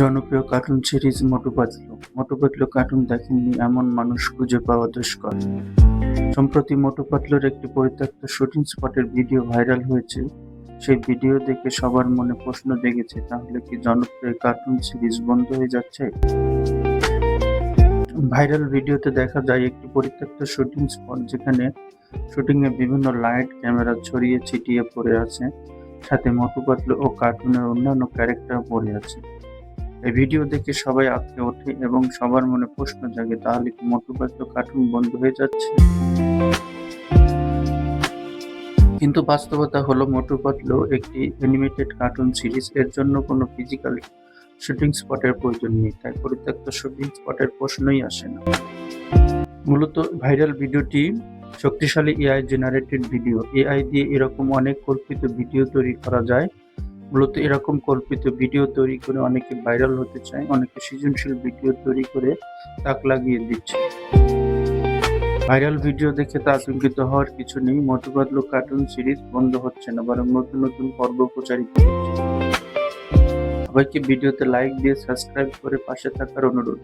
জনপ্রিয় cartoon series Motu Patlu Motu Patlu cartoon দেখেননি, এমন মানুষ খুঁজে পাওয়া দুষ্কর। সম্প্রতি মোটু পাতলুর একটি পরিত্যক্ত শুটিং স্পটের ভিডিও ভাইরাল হয়েছে। সেই ভিডিও দেখে সবার মনে প্রশ্ন জেগেছে, তাহলে কি জনপ্রিয় কার্টুন সিরিজ বন্ধ হয়ে যাচ্ছে? ভাইরাল ভিডিওতে দেখা যায় একটি পরিত্যক্ত শুটিং স্পট যেখানে শুটিং এ বিভিন্ন লাইট ক্যামেরা ছড়িয়ে ছিটিয়ে পড়ে আছে। সাথে মোটু পাতলু ও কার্টুনের অন্যান্য ক্যারেক্টার পড়ে আছে। এই ভিডিও দেখে সবাই আঁকড়ে ওঠে এবং সবার মনে প্রশ্ন জাগে, তাহলে কি পাতলু কার্টুন বন্ধ হয়ে যাচ্ছে? কিন্তু বাস্তবতা হলো মোটু পাতলু একটি অ্যানিমেটেড কার্টুন সিরিজ এর জন্য কোনো ফিজিক্যাল শুটিং স্পটের প্রয়োজন নেই, তাই পরিত্যক্ত শুটিং স্পটের প্রশ্নই আসে না। মূলত ভাইরাল ভিডিওটি শক্তিশালী এআই জেনারেটেড ভিডিও এআই দিয়ে এরকম অনেক কল্পিত ভিডিও তৈরি করা যায় মূলত এরকম কল্পিত ভিডিও তৈরি করে অনেকে ভাইরাল হতে চায়, অনেকে সৃজনশীল ভিডিও তৈরি করে তাক লাগিয়ে দিচ্ছে। ভাইরাল ভিডিও দেখে তা আতঙ্কিত হওয়ার কিছু নেই পাতলু কার্টুন সিরিজ বন্ধ হচ্ছে না, বরং নতুন নতুন পর্ব প্রচারিত হচ্ছে। সবাইকে ভিডিওতে লাইক দিয়ে সাবস্ক্রাইব করে পাশে থাকার অনুরোধ